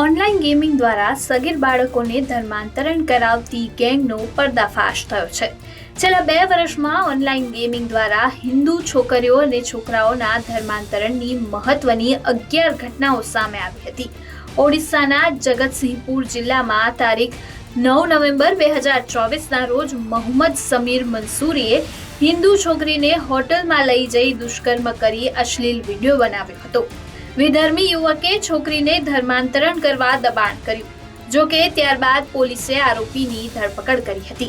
Online gaming દ્વારા સગીર બાળકોને ધર્માંતરણ કરાવતી ગેંગનો પર્દાફાશ થયો છે. છેલ્લા બે વર્ષમાં ઓનલાઈન ગેમિંગ દ્વારા હિન્દુ છોકરીઓ અને છોકરાઓના ધર્માંતરણની મહત્વની અગિયાર ઘટનાઓ સામે આવી હતી. ઓડિશાના જગતસિંહપુર જિલ્લામાં તારીખ નવ નવેમ્બર બે હજાર ચોવીસના રોજ મોહમ્મદ સમીર મંસૂરીએ હિન્દુ છોકરીને હોટલમાં લઈ જઈ દુષ્કર્મ કરી અશ્લીલ વીડિયો બનાવ્યો હતો. વિધર્મી યુવકે છોકરીને ધર્માંતરણ કરવા દબાણ કર્યું, જો કે ત્યારબાદ પોલીસે આરોપીની ધરપકડ કરી હતી.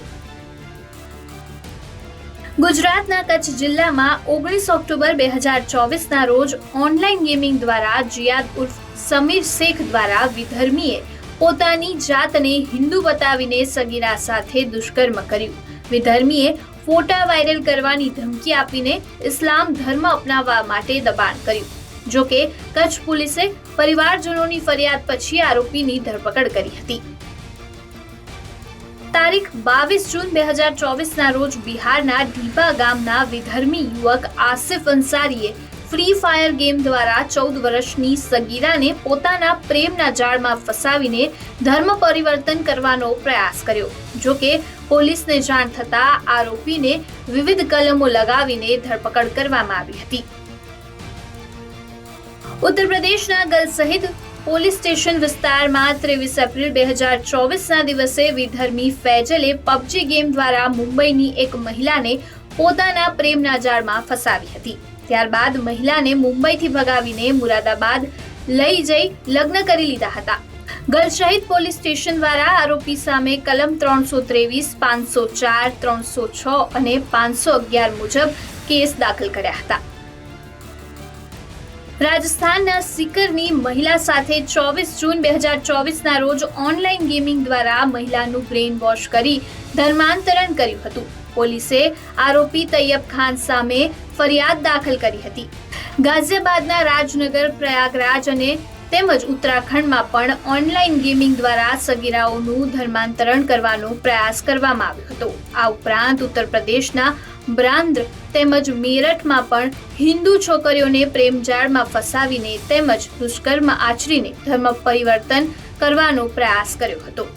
ગુજરાતના કચ્છ જિલ્લામાં ઓગણીસ ઓક્ટોબર બે હજાર ચોવીસના રોજ ઓનલાઈન ગેમિંગ દ્વારા જિયાદ ઉર્ફ સમીર શેખ દ્વારા વિધર્મીએ પોતાની જાતને હિન્દુ બતાવીને સગીરા સાથે દુષ્કર્મ કર્યું. વિધર્મીએ ફોટા વાયરલ કરવાની ધમકી આપીને ઇસ્લામ ધર્મ અપનાવવા માટે દબાણ કર્યું. જો કે કચ્છ પોલીસે પરિવારજનોની ફરિયાદ પછી આરોપીની ધરપકડ કરી હતી. તારીખ બાવીસ જૂન બે હજાર ચોવીસના રોજ બિહારના ઢીપા ગામના વિધર્મી યુવક આસિફ અંસારીએ ફ્રી ફાયર ગેમ દ્વારા ચૌદ વર્ષની સગીરાને પોતાના પ્રેમના જાળમાં ફસાવીને ધર્મ પરિવર્તન કરવાનો પ્રયાસ કર્યો. જો કે પોલીસને જાણ થતાં આરોપીને વિવિધ કલમો લગાવીને ધરપકડ કરવામાં આવી હતી. ઉત્તર પ્રદેશના ગલ સહિત પોલીસ સ્ટેશન વિસ્તારમાં ત્રેવીસ એપ્રિલ બે હજાર ચોવીસના દિવસે વિધર્મી ફેજલે પબજી ગેમ દ્વારા મુંબઈની એક મહિલાને પોતાના પ્રેમના જાળમાં ફસાવી હતી. ત્યારબાદ મહિલાને મુંબઈથી ભગાવીને મુરાદાબાદ લઈ જઈ લગ્ન કરી લીધા હતા. ગલ શહીદ પોલીસ સ્ટેશન દ્વારા આરોપી સામે કલમ ત્રણસો ત્રેવીસ, પાંચસો ચાર, ત્રણસો છ અને પાંચસો અગિયાર મુજબ કેસ દાખલ કર્યા હતા. રાજસ્થાનના સિકરની મહિલા સાથે ચોવીસ જૂન બે હજાર ચોવીસના રોજ ઓનલાઈન ગેમિંગ દ્વારા મહિલાનું બ્રેઇન વોશ કરી ધર્માંતરણ કર્યું હતું. પોલીસે આરોપી તૈયબ ખાન સામે ફરિયાદ દાખલ કરી હતી. ગાઝિયાબાદના રાજનગર પ્રયાગરાજ અને તેમજ ઉત્તરાખંડમાં પણ ઓનલાઈન ગેમિંગ દ્વારા સગીરાઓનું ધર્માંતરણ કરવાનો પ્રયાસ કરવામાં આવ્યો હતો. આ ઉપરાંત ઉત્તર પ્રદેશના બ્રાન્દ્ર તેમજ મેરઠમાં પણ હિન્દુ છોકરીઓને પ્રેમજાળમાં ફસાવીને તેમજ દુષ્કર્મ આચરીને ધર્મ પરિવર્તન કરવાનો પ્રયાસ કર્યો હતો.